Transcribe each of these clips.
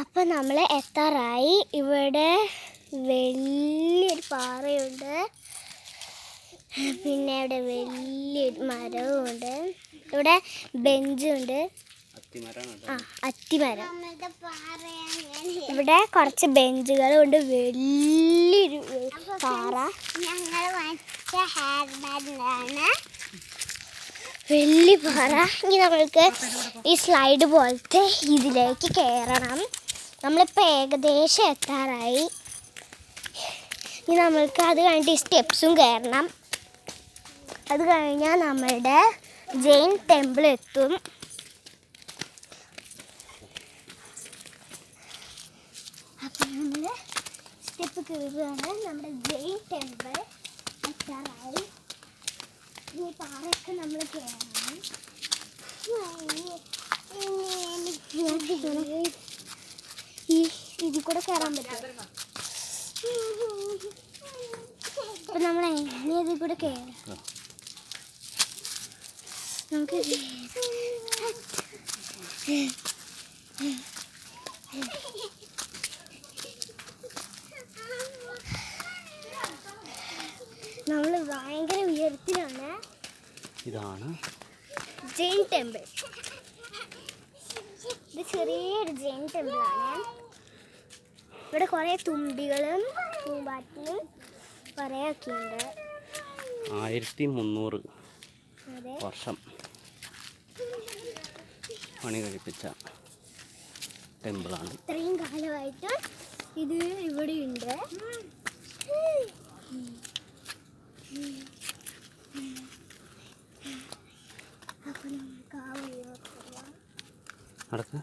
അപ്പം നമ്മൾ എത്താറായി. ഇവിടെ വലിയൊരു പാറയുണ്ട്. പിന്നെ ഇവിടെ വലിയൊരു മരവുമുണ്ട്. ഇവിടെ ബെഞ്ചുണ്ട്. ആ അത്തിമരം. ഇവിടെ കുറച്ച് ബെഞ്ചുകളും ഉണ്ട്. വലിയൊരു പാറ. ഞങ്ങൾ വലിയ പാറ. ഇനി നമ്മൾക്ക് ഈ സ്ലൈഡ് പോലത്തെ ഇതിലേക്ക് കയറണം നമ്മളിപ്പോൾ ഏകദേശം എത്താറായി. ഇനി നമ്മൾക്ക് അത് കഴിഞ്ഞിട്ട് സ്റ്റെപ്സും കയറണം. അത് കഴിഞ്ഞാൽ നമ്മളുടെ ജെയിൻ ടെമ്പിൾ എത്തും. അപ്പം സ്റ്റെപ്പ് കയറുകയാണ്. നമ്മുടെ ജെയിൻ ടെമ്പിൾ എത്താറായി. ഈ പാറയൊക്കെ നമ്മൾ കയറണം. ഈ ഇതിൽ കൂടെ കയറാൻ പറ്റും അപ്പൊ നമ്മൾ എങ്ങനെ ഇതിൽ കൂടെ കയറാം നമുക്ക് നമ്മൾ ഭയങ്കര ഉയരത്തിലാണ് ഇതാണ്. ജെയിൻ ടെമ്പിൾ. ഇത് ചെറിയൊരു ജെയിൻ ടെമ്പിളാണ്. ഇവിടെ കുറേ തുമ്പികളും പൂമ്പാറ്റിയും കുറേയൊക്കെ ഉണ്ട് ആയിരത്തി മുന്നൂറ് വർഷം പണി കഴിപ്പിച്ച ടെമ്പിളാണ്. ഇത്രയും കാലമായിട്ട് ഇത് ഇവിടെ ഉണ്ട് നമുക്ക് ആ. നടക്ക്.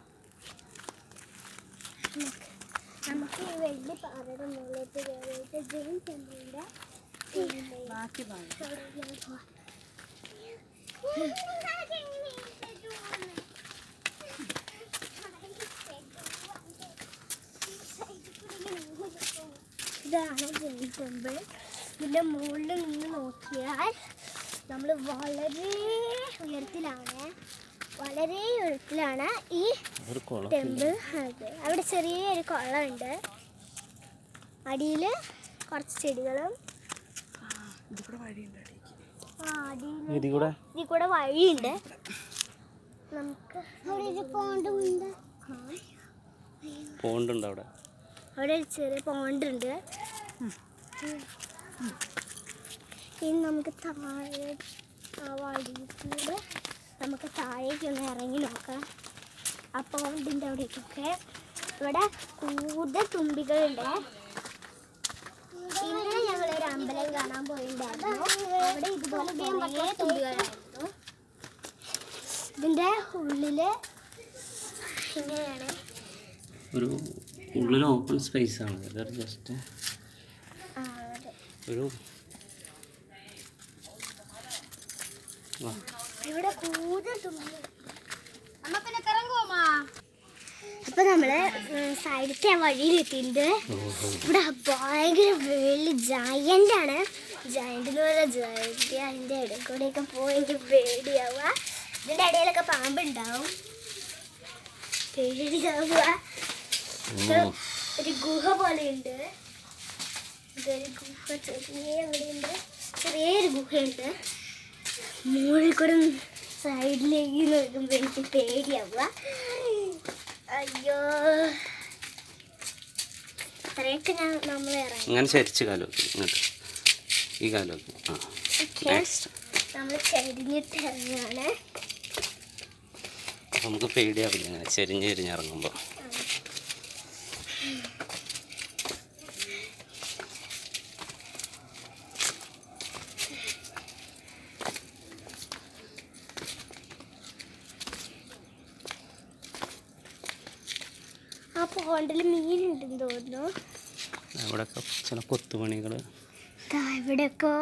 നമുക്ക് ഈ വലിയ പാറയുടെ മുകളിലേക്ക് കയറിയിട്ട് ജെയിൻ ടെമ്പിളിന്റെ ബാക്കി ഇതാണ് ജെയിൻ ടെമ്പിൾ. ഇതിന്റെ മുകളിൽ നിന്ന് നോക്കിയാൽ നമ്മൾ വളരെ ഉയരത്തിലാണ്. വളരെ ഒഴുക്കിലാണ് ഈ ടെമ്പിൾ അതെ അവിടെ ചെറിയൊരു കുളമുണ്ട്. അടിയിൽ കുറച്ച് ചെടികളും. ഇതിൽ കൂടെ വഴിയുണ്ട് നമുക്ക് അവിടെ ഒരു പോണ്ടുണ്ട് പോണ്ടുണ്ട് അവിടെ. അവിടെ ഒരു ചെറിയ പോണ്ടുണ്ട് ഇനി നമുക്ക് താഴെ ആ വഴിയിൽ കൂടെ നമുക്ക് താഴേക്ക് ഒന്ന് ഇറങ്ങി നോക്കാം. ആ പോണ്ടിന്റെ അവിടേക്കൊക്കെ ഇവിടെ കൂടുതൽ തുമ്പികളുണ്ട്. ഇന്നലെ ഞങ്ങൾ ഒരു അമ്പലം കാണാൻ പോയിട്ടുണ്ടായിരുന്നു അവിടെ ഇതുപോലെ കുറേ തുമ്പികളായിരുന്നു. ഇതിന്റെ ഉള്ളിൽ ഇങ്ങനെയാണ്. ഒരു ഉള്ളിൽ ഓപ്പൺ സ്പേസ് ആണ്. ഇതൊരു ജസ്റ്റ് ഒരു വാ ഇവിടെ കൂടുതൽ അപ്പൊ നമ്മൾ സൈഡത്തെ വഴിയിലെത്തിയിട്ടുണ്ട് ഇവിടെ ഭയങ്കര വലിയ ജയന്റ് ആണ്. ജയന്റ് എന്ന് പറഞ്ഞാൽ ജയന്റ് അതിന്റെ ഇടയിൽ കൂടെയൊക്കെ പോയി എനിക്ക് പേടിയാവുക. ഇതിന്റെ ഇടയിലൊക്കെ പാമ്പുണ്ടാവും. പേടിയാവുക. ഒരു ഗുഹ പോലെ ഉണ്ട് ഇതൊരു ഗുഹ ചെറിയ ഇവിടെയുണ്ട്. ചെറിയൊരു ഗുഹയുണ്ട്. മുകളിൽ കൂടെ സൈഡിലേക്ക് നോക്കുമ്പോൾ എനിക്ക് പേടിയാവുക. അയ്യോ. അത്രയൊക്കെ ഞാൻ നമ്മൾ ഇറങ്ങി. ഇങ്ങനെ ചരിച്ച് ഇങ്ങോട്ട്. ഈ കാലം വെക്കും ആ നമ്മൾ ചരിഞ്ഞിട്ട് ഇറങ്ങുകയാണ് നമുക്ക് പേടിയാവില്ല ഇങ്ങനെ ചെരിഞ്ഞ് ചെരിഞ്ഞ് ഇറങ്ങുമ്പോൾ ആ പോണ്ടിൽ മീനുണ്ടെന്ന് തോന്നുന്നു. അവിടെയൊക്കെ ചില കൊത്തുപണികൾ ഇവിടെയൊക്കെ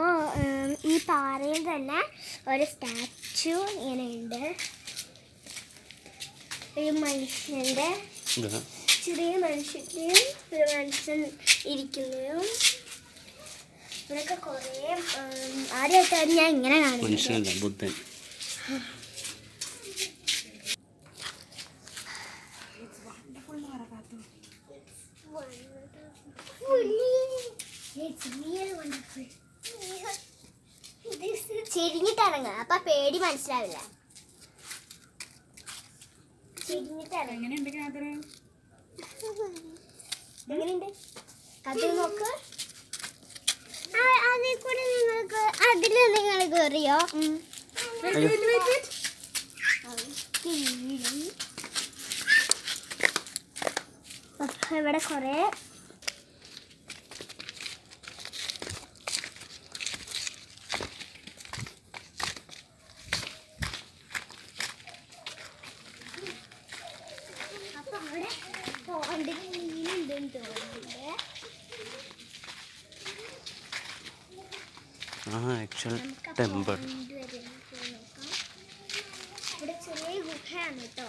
ഈ പാറയിൽ തന്നെ ഒരു സ്റ്റാച്ചു ഇങ്ങനെ ഉണ്ട് ഒരു മനുഷ്യന്റെ ചെറിയ മനുഷ്യന്റെയും ഒരു മനുഷ്യൻ ഇരിക്കുന്നതും. ഇവിടെയൊക്കെ കുറേ ആദ്യമായിട്ടാണ് ഞാൻ ഇങ്ങനെ കാണുന്നത്. മനുഷ്യനല്ല ബുദ്ധൻ. ചെരിഞ്ഞിട്ടിറങ്ങുക അപ്പൊ പേടി മനസ്സിലാവില്ല അതിൽ കൂടെ നിങ്ങൾക്ക് അതിൽ നിങ്ങൾ കയറിയോ ഇവിടെ കൊറേ അപ്പൊ അവിടെ പോണ്ടിൽ മീനുണ്ടെന്ന് തോന്നുന്നുണ്ട് ആ ആക്ച്വൽ ടെമ്പിൾ. ഇവിടെ ചെറിയ ഗുഹയാണ് കേട്ടോ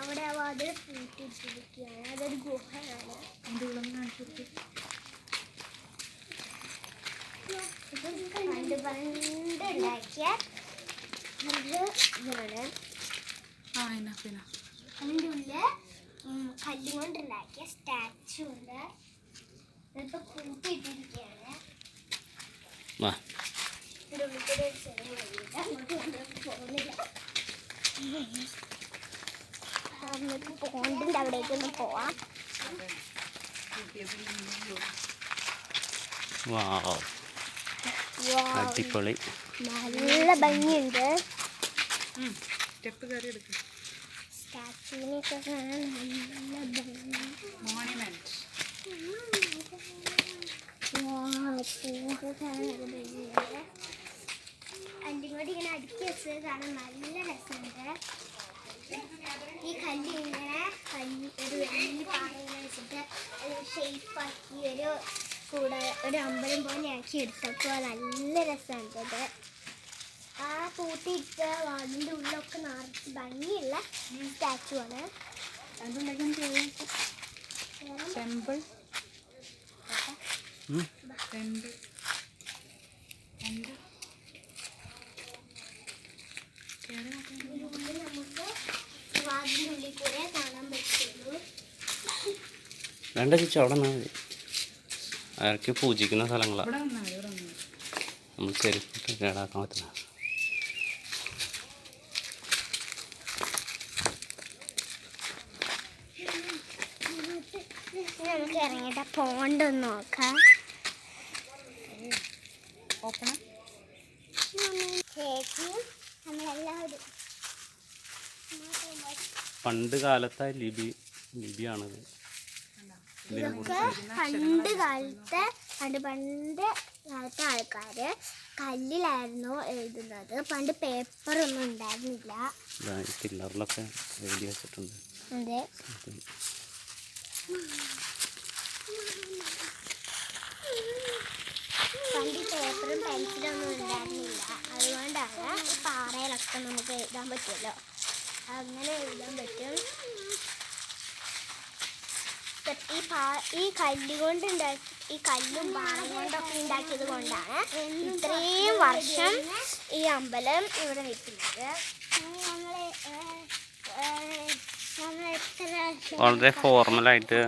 അവിടെ ആ വാതിൽ പൂട്ടിയിട്ടിരിക്കുകയാണ് അതൊരു ഗുഹയാണ്. അതിന്റെ കാണിച്ചിട്ട് ഇത് പണ്ട് പണ്ട് ഉണ്ടാക്കിയ ഒരു ഇതാണ്. ആ എന്നാ അതിന്റെ ഉള്ളിൽ കല്ല് കൊണ്ടുണ്ടാക്കിയ സ്റ്റാച്ചു ഉണ്ട്. ഇതിപ്പോൾ കൂട്ടിയിട്ടിരിക്കുകയാണ് വാ ഇതിന്റെ ഉള്ളിൽ കൂടെ ഒരു ചെറിയ വഴിയുണ്ട് അങ്ങോട്ട് കൊണ്ടുപോയി പോകുന്നില്ല നമുക്ക് പോണ്ടിന്റെ അവിടേക്കൊന്ന് പോവാം വാ Wow, അടിപൊളി നല്ല ഭംഗിയുണ്ട് സ്റ്റാച്ചുവിനെയൊക്കെ കാണാൻ നല്ല ഭംഗി മോണിമെന്റ്. അതിന്റെ കൂടി ഇങ്ങനെ അടുക്കി വെച്ചത് നല്ല രസമുണ്ട് ഈ കല്ല് ഇങ്ങനെ കല്ല് ഒരു വലിയ പാറ ഇങ്ങനെ വെച്ചിട്ട് ഷേപ്പാക്കി ഒരു കൂടെ ഒരു അമ്പലം പോലെ ആക്കി എടുത്തപ്പോൾ നല്ല രസമുണ്ട് ഇത് ആ പൂട്ടിയിട്ട വാതിന്റെ ഉള്ളൊക്കെ നിറച്ച് ഭംഗിയുള്ള സ്റ്റാച്ചു ആണ് അതുണ്ടെങ്കിൽ ടെമ്പിൾ ഉം. ടെമ്പിൾ ടെമ്പിൾ കേറി നോക്കാം ഇതിനുള്ളിൽ നമുക്ക് വാതിന്റെ ഉള്ളിൽ കൂടെ കാണാൻ പറ്റുള്ളൂ വേണ്ട ചേച്ചി അവിടെ നിന്നാൽ മതി. അയാൾക്ക് പൂജിക്കുന്ന സ്ഥലങ്ങളാണ് നമ്മൾ ചെരുപ്പിട്ട് കേടാക്കാൻ പറ്റില്ല. നമുക്ക് ഇറങ്ങിയിട്ട് പോണ്ടൊന്ന് നോക്കാം. നമ്മളെല്ലാവരും പണ്ട് കാലത്തെ ലിപി ലിപിയാണത് പണ്ട് കാലത്തെ പണ്ട് പണ്ട് കാലത്തെ ആൾക്കാർ കല്ലിലായിരുന്നു എഴുതുന്നത്. പണ്ട് പേപ്പർ ഒന്നും ഉണ്ടായിരുന്നില്ല പില്ലറിലൊക്കെ എഴുതി വെച്ചിട്ടുണ്ട്. അതെ. പണ്ട് പേപ്പറും പെൻസിലും ഒന്നും ഉണ്ടായിരുന്നില്ല അതുകൊണ്ടാണ് ഈ പാറയിലൊക്കെ നമുക്ക് എഴുതാൻ പറ്റുമല്ലോ. അങ്ങനെ എഴുതാൻ പറ്റും. ഈ പാ ഈ കല്ല് കൊണ്ട് ഉണ്ടാക്കി ഈ കല്ലും പാറയും കൊണ്ടൊക്കെ ഉണ്ടാക്കിയത് കൊണ്ടാണ് ഇത്രയും വർഷം ഈ അമ്പലം ഇവിടെ നിൽക്കുന്നത്. നമ്മളെ നമ്മൾ എത്ര വളരെ ഫോർമലായിട്ട്